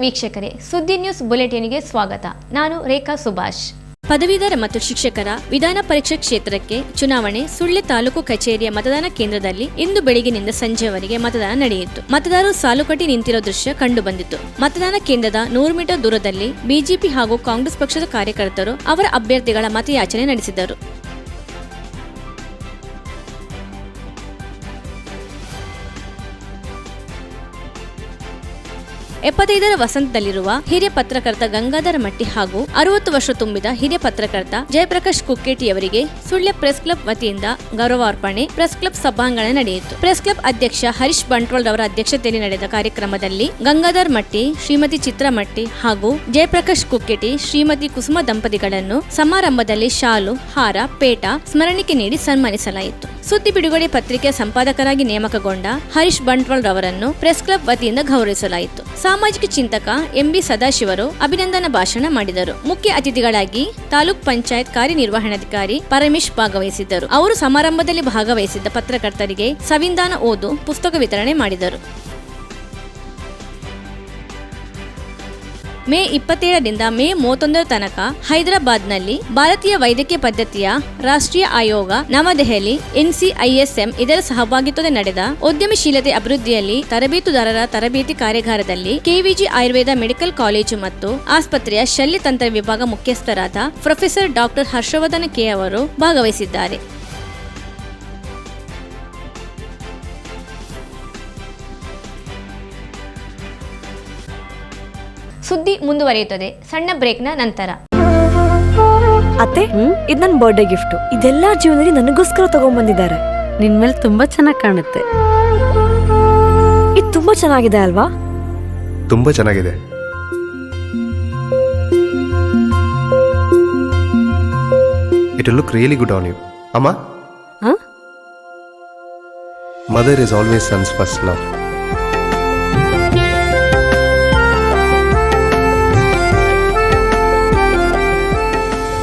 ವೀಕ್ಷಕರೇ, ಸುದ್ದಿ ನ್ಯೂಸ್ ಬುಲೆಟಿನ್ಗೆ ಸ್ವಾಗತ. ನಾನು ರೇಖಾ ಸುಭಾಷ್. ಪದವೀಧರ ಮತ್ತು ಶಿಕ್ಷಕರ ವಿಧಾನ ಪರೀಕ್ಷಾ ಕ್ಷೇತ್ರಕ್ಕೆ ಚುನಾವಣೆ ಸುಳ್ಳೆ ತಾಲೂಕು ಕಚೇರಿಯ ಮತದಾನ ಕೇಂದ್ರದಲ್ಲಿ ಇಂದು ಬೆಳಗಿನಿಂದ ಸಂಜೆವರೆಗೆ ಮತದಾನ ನಡೆಯಿತು. ಮತದಾರರು ಸಾಲುಕಟ್ಟಿ ನಿಂತಿರೋ ದೃಶ್ಯ ಕಂಡುಬಂದಿತು. ಮತದಾನ ಕೇಂದ್ರದ ನೂರು ಮೀಟರ್ ದೂರದಲ್ಲಿ ಬಿಜೆಪಿ ಹಾಗೂ ಕಾಂಗ್ರೆಸ್ ಪಕ್ಷದ ಕಾರ್ಯಕರ್ತರು ಅವರ ಅಭ್ಯರ್ಥಿಗಳ ಮತಯಾಚನೆ ನಡೆಸಿದರು. ಎಪ್ಪತ್ತೈದರ ವಸಂತದಲ್ಲಿರುವ ಹಿರಿಯ ಪತ್ರಕರ್ತ ಗಂಗಾಧರ ಮಟ್ಟಿ ಹಾಗೂ ಅರವತ್ತು ವರ್ಷ ತುಂಬಿದ ಹಿರಿಯ ಪತ್ರಕರ್ತ ಜಯಪ್ರಕಾಶ್ ಕುಕ್ಕೇಟಿಯವರಿಗೆ ಸುಳ್ಯ ಪ್ರೆಸ್ ಕ್ಲಬ್ ವತಿಯಿಂದ ಗೌರವಾರ್ಪಣೆ ಪ್ರೆಸ್ ಕ್ಲಬ್ ಸಭಾಂಗಣ ನಡೆಯಿತು. ಪ್ರೆಸ್ ಕ್ಲಬ್ ಅಧ್ಯಕ್ಷ ಹರೀಶ್ ಬಂಟ್ವಾಳ್ ಅವರ ಅಧ್ಯಕ್ಷತೆಯಲ್ಲಿ ನಡೆದ ಕಾರ್ಯಕ್ರಮದಲ್ಲಿ ಗಂಗಾಧರ್ ಮಟ್ಟಿ, ಶ್ರೀಮತಿ ಚಿತ್ರಮಟ್ಟಿ ಹಾಗೂ ಜಯಪ್ರಕಾಶ್ ಕುಕ್ಕೇಟಿ ಶ್ರೀಮತಿ ಕುಸುಮ ದಂಪತಿಗಳನ್ನು ಸಮಾರಂಭದಲ್ಲಿ ಶಾಲು, ಹಾರ, ಪೇಟ, ಸ್ಮರಣಿಕೆ ನೀಡಿ ಸನ್ಮಾನಿಸಲಾಯಿತು. ಸುದ್ದಿ ಬಿಡುಗಡೆ ಪತ್ರಿಕೆಯ ಸಂಪಾದಕರಾಗಿ ನೇಮಕಗೊಂಡ ಹರೀಶ್ ಬಂಟ್ವಾಳ್ ರವರನ್ನು ಪ್ರೆಸ್ ಕ್ಲಬ್ ವತಿಯಿಂದ ಗೌರವಿಸಲಾಯಿತು. ಸಾಮಾಜಿಕ ಚಿಂತಕ ಎಂಬಿ ಸದಾಶಿವರು ಅಭಿನಂದನಾ ಭಾಷಣ ಮಾಡಿದರು. ಮುಖ್ಯ ಅತಿಥಿಗಳಾಗಿ ತಾಲೂಕ್ ಪಂಚಾಯತ್ ಕಾರ್ಯನಿರ್ವಹಣಾಧಿಕಾರಿ ಪರಮೇಶ್ ಭಾಗವಹಿಸಿದ್ದರು. ಅವರು ಸಮಾರಂಭದಲ್ಲಿ ಭಾಗವಹಿಸಿದ್ದ ಪತ್ರಕರ್ತರಿಗೆ ಸಂವಿಧಾನ ಓದು, ಪುಸ್ತಕ ವಿತರಣೆ ಮಾಡಿದರು. ಮೇ ಇಪ್ಪತ್ತೇಳರಿಂದ ಮೇ ಮೂವತ್ತೊಂದರ ತನಕ ಹೈದರಾಬಾದ್ನಲ್ಲಿ ಭಾರತೀಯ ವೈದ್ಯಕೀಯ ಪದ್ಧತಿಯ ರಾಷ್ಟ್ರೀಯ ಆಯೋಗ ನವದೆಹಲಿ, ಎನ್ಸಿಐಎಸ್ಎಂ ಇದರ ಸಹಭಾಗಿತ್ವದಲ್ಲಿ ನಡೆದ ಉದ್ಯಮಶೀಲತೆ ಅಭಿವೃದ್ಧಿಯಲ್ಲಿ ತರಬೇತುದಾರರ ತರಬೇತಿ ಕಾರ್ಯಾಗಾರದಲ್ಲಿ ಕೆವಿಜಿ ಆಯುರ್ವೇದ ಮೆಡಿಕಲ್ ಕಾಲೇಜು ಮತ್ತು ಆಸ್ಪತ್ರೆಯ ಶಲ್ಯತಂತ್ರ ವಿಭಾಗ ಮುಖ್ಯಸ್ಥರಾದ ಪ್ರೊಫೆಸರ್ ಡಾಕ್ಟರ್ ಹರ್ಷವರ್ಧನ ಕೆ ಅವರು ಭಾಗವಹಿಸಿದ್ದಾರೆ. ಸುದ್ದಿ ಮುಂದುವರಿಯುತ್ತದೆ. ಸಣ್ಣ ಬ್ರೇಕ್ನ ನಂತರ. ಅತ್ತೆ ಇದು ನನ್ನ ಬರ್ಡೇ ಗಿಫ್ಟ್ ಇದೆಲ್ಲ ಜೀವನದಲ್ಲಿ ನನಗೋಸ್ಕರ ತಗೊಂಡ್ಬಂದಿದ್ದಾರೆ. ನಿನ್ ಮೇಲೆ ತುಂಬಾ ಚೆನ್ನಾಗಿ ಕಾಣುತ್ತೆ. ಇದು ತುಂಬಾ ಚೆನ್ನಾಗಿದೆ ಅಲ್ವಾ? ತುಂಬಾ ಚೆನ್ನಾಗಿದೆ. It look really good on you ಅಮ್ಮ? Mother is always son's first love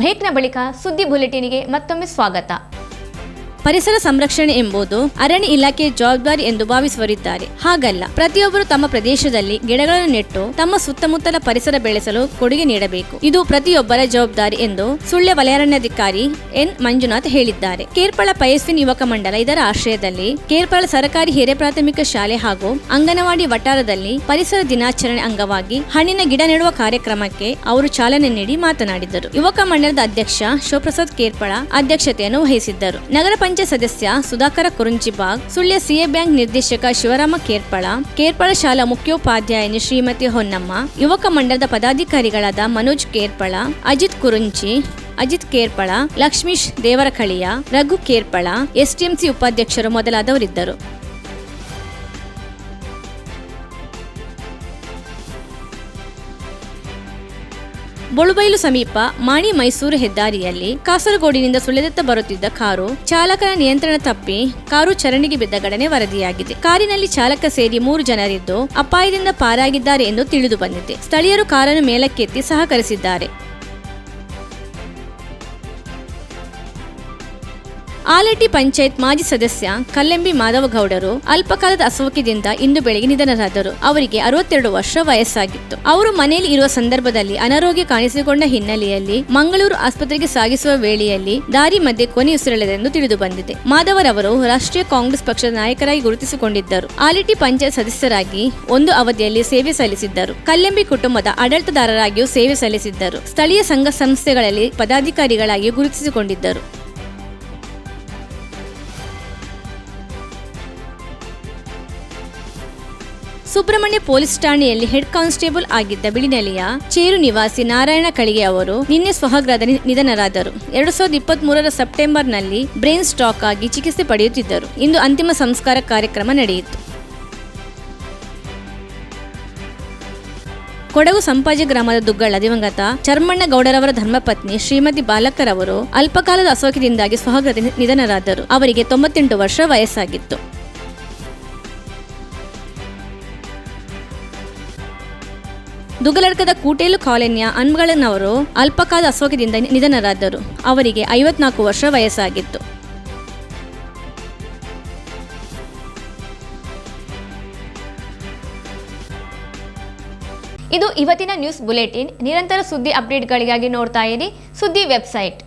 ಬ್ರೇಕ್ನ ಬಳಿಕ ಸುದ್ದಿ ಬುಲೆಟಿನ್ಗೆ ಮತ್ತೊಮ್ಮೆ ಸ್ವಾಗತ. ಪರಿಸರ ಸಂರಕ್ಷಣೆ ಎಂಬುದು ಅರಣ್ಯ ಇಲಾಖೆ ಜವಾಬ್ದಾರಿ ಎಂದು ಭಾವಿಸುವರಿದ್ದಾರೆ ಹಾಗಲ್ಲ, ಪ್ರತಿಯೊಬ್ಬರು ತಮ್ಮ ಪ್ರದೇಶದಲ್ಲಿ ಗಿಡಗಳನ್ನು ನೆಟ್ಟು ತಮ್ಮ ಸುತ್ತಮುತ್ತಲ ಪರಿಸರ ಬೆಳೆಸಲು ಕೊಡುಗೆ ನೀಡಬೇಕು. ಇದು ಪ್ರತಿಯೊಬ್ಬರ ಜವಾಬ್ದಾರಿ ಎಂದು ಸುಳ್ಯ ವಲಯಾರಣ್ಯಾಧಿಕಾರಿ ಎನ್. ಮಂಜುನಾಥ್ ಹೇಳಿದ್ದಾರೆ. ಕೇರ್ಪಳ ಪಯಸ್ವಿನ್ ಯುವಕ ಮಂಡಲ ಇದರ ಆಶ್ರಯದಲ್ಲಿ ಕೇರ್ಪಳ ಸರ್ಕಾರಿ ಹಿರಿಯ ಪ್ರಾಥಮಿಕ ಶಾಲೆ ಹಾಗೂ ಅಂಗನವಾಡಿ ವಟಾರದಲ್ಲಿ ಪರಿಸರ ದಿನಾಚರಣೆ ಅಂಗವಾಗಿ ಹಣ್ಣಿನ ಗಿಡ ನೆಡುವ ಕಾರ್ಯಕ್ರಮಕ್ಕೆ ಅವರು ಚಾಲನೆ ನೀಡಿ ಮಾತನಾಡಿದರು. ಯುವಕ ಮಂಡಲದ ಅಧ್ಯಕ್ಷ ಶಿವಪ್ರಸಾದ್ ಕೇರ್ಪಳ ಅಧ್ಯಕ್ಷತೆಯನ್ನು ವಹಿಸಿದ್ದರು. ನಗರ ಪಂಚಾಯತ್ ಸದಸ್ಯ ಸುಧಾಕರ ಕುರುಂಚಿಬಾಗ್ ಸುಳ್ಯ ಸಿಎ ಬ್ಯಾಂಕ್ ನಿರ್ದೇಶಕ ಶಿವರಾಮ ಕೇರ್ಪಳ ಕೇರ್ಪಳ ಶಾಲಾ ಮುಖ್ಯೋಪಾಧ್ಯಾಯಿನಿ ಶ್ರೀಮತಿ ಹೊನ್ನಮ್ಮ, ಯುವಕ ಮಂಡಲದ ಪದಾಧಿಕಾರಿಗಳಾದ ಮನೋಜ್ ಕೇರ್ಪಳ, ಅಜಿತ್ ಕುರುಂಚಿ ಅಜಿತ್ ಕೇರ್ಪಳ, ಲಕ್ಷ್ಮೀಶ್ ದೇವರಕಳಿಯ, ರಘು ಕೇರ್ಪಳ ಎಸ್ಟಿಎಂಸಿ ಉಪಾಧ್ಯಕ್ಷರು ಮೊದಲಾದವರಿದ್ದರು. ಬೊಳುಬೈಲು ಸಮೀಪ ಮಾಣಿ ಮೈಸೂರು ಹೆದ್ದಾರಿಯಲ್ಲಿ ಕಾಸರಗೋಡಿನಿಂದ ಸುಳೆದತ್ತ ಬರುತ್ತಿದ್ದ ಕಾರು ಚಾಲಕನ ನಿಯಂತ್ರಣ ತಪ್ಪಿ ಕಾರು ಚರಣಿಗೆ ಬಿದ್ದ ಘಟನೆ ವರದಿಯಾಗಿದೆ. ಕಾರಿನಲ್ಲಿ ಚಾಲಕ ಸೇರಿ ಮೂರು ಜನರಿದ್ದು ಅಪಾಯದಿಂದ ಪಾರಾಗಿದ್ದಾರೆ ಎಂದು ತಿಳಿದು ಬಂದಿದೆ. ಸ್ಥಳೀಯರು ಕಾರನ್ನು ಮೇಲಕ್ಕೆತ್ತಿ ಸಹಕರಿಸಿದ್ದಾರೆ. ಆಲಟಿ ಪಂಚಾಯತ್ ಮಾಜಿ ಸದಸ್ಯ ಕಲ್ಲೆಂಬಿ ಮಾಧವಗೌಡರು ಅಲ್ಪಕಾಲದ ಅಸೌಖ್ಯದಿಂದ ಇಂದು ಬೆಳಗ್ಗೆ ನಿಧನರಾದರು. ಅವರಿಗೆ ಅರವತ್ತೆರಡು ವರ್ಷ ವಯಸ್ಸಾಗಿತ್ತು. ಅವರು ಮನೆಯಲ್ಲಿ ಇರುವ ಸಂದರ್ಭದಲ್ಲಿ ಅನಾರೋಗ್ಯ ಕಾಣಿಸಿಕೊಂಡ ಹಿನ್ನೆಲೆಯಲ್ಲಿ ಮಂಗಳೂರು ಆಸ್ಪತ್ರೆಗೆ ಸಾಗಿಸುವ ವೇಳೆಯಲ್ಲಿ ದಾರಿ ಮಧ್ಯೆ ಕೊನೆಯುಸಿರೆಳೆದೆಂದು ತಿಳಿದು ಬಂದಿದೆ ಮಾಧವರವರು ರಾಷ್ಟ್ರೀಯ ಕಾಂಗ್ರೆಸ್ ಪಕ್ಷದ ನಾಯಕರಾಗಿ ಗುರುತಿಸಿಕೊಂಡಿದ್ದರು. ಆಲಿಟಿ ಪಂಚಾಯತ್ ಸದಸ್ಯರಾಗಿ ಒಂದು ಅವಧಿಯಲ್ಲಿ ಸೇವೆ ಸಲ್ಲಿಸಿದ್ದರು. ಕಲ್ಲೆಂಬಿ ಕುಟುಂಬದ ಆಡಳಿತದಾರರಾಗಿಯೂ ಸೇವೆ ಸಲ್ಲಿಸಿದ್ದರು. ಸ್ಥಳೀಯ ಸಂಘ ಸಂಸ್ಥೆಗಳಲ್ಲಿ ಪದಾಧಿಕಾರಿಗಳಾಗಿಯೂ ಗುರುತಿಸಿಕೊಂಡಿದ್ದರು. ಸುಬ್ರಹ್ಮಣ್ಯ ಪೊಲೀಸ್ ಠಾಣೆಯಲ್ಲಿ ಹೆಡ್ ಕಾನ್ಸ್ಟೇಬಲ್ ಆಗಿದ್ದ ಬಿಳಿನೆಲೆಯ ಚೇರು ನಿವಾಸಿ ನಾರಾಯಣ ಕಳಿಗೆ ಅವರು ನಿನ್ನೆ ಸ್ವಹಗ್ರದ ನಿ- ನಿಧನರಾದರು. ಎರಡು ಸಾವಿರದ ಇಪ್ಪತ್ತ್ ಮೂರರ ಸೆಪ್ಟೆಂಬರ್ನಲ್ಲಿ ಬ್ರೈನ್ ಸ್ಟಾಕ್ ಆಗಿ ಚಿಕಿತ್ಸೆ ಪಡೆಯುತ್ತಿದ್ದರು. ಇಂದು ಅಂತಿಮ ಸಂಸ್ಕಾರ ಕಾರ್ಯಕ್ರಮ ನಡೆಯಿತು. ಕೊಡಗು ಸಂಪಾಜಿ ಗ್ರಾಮದ ದುಗ್ಗಳ ದಿವಂಗತ ಚರ್ಮಣ್ಣ ಗೌಡರವರ ಧರ್ಮಪತ್ನಿ ಶ್ರೀಮತಿ ಬಾಲಕರವರು ಅಲ್ಪಕಾಲದ ಅಸೋಕ್ಯದಿಂದಾಗಿ ಸ್ವಹಗ್ರದ ನಿ- ನಿಧನರಾದರು. ಅವರಿಗೆ ತೊಂಬತ್ತೆಂಟು ವರ್ಷ ವಯಸ್ಸಾಗಿತ್ತು. ದುಗಲಡ್ಕದ ಕೂಟೇಲು ಕಾಲೋನಿಯ ಅನ್ಗಳನ್ನವರು ಅಲ್ಪಕಾಲ ಅಸೋಗದಿಂದ ನಿಧನರಾದರು. ಅವರಿಗೆ ಐವತ್ನಾಲ್ಕು ವರ್ಷ ವಯಸ್ಸಾಗಿತ್ತು. ಇದು ಇವತ್ತಿನ ನ್ಯೂಸ್ ಬುಲೆಟಿನ್. ನಿರಂತರ ಸುದ್ದಿ ಅಪ್ಡೇಟ್ಗಳಿಗಾಗಿ ನೋಡ್ತಾ ಇರಿ ಸುದ್ದಿ ವೆಬ್ಸೈಟ್.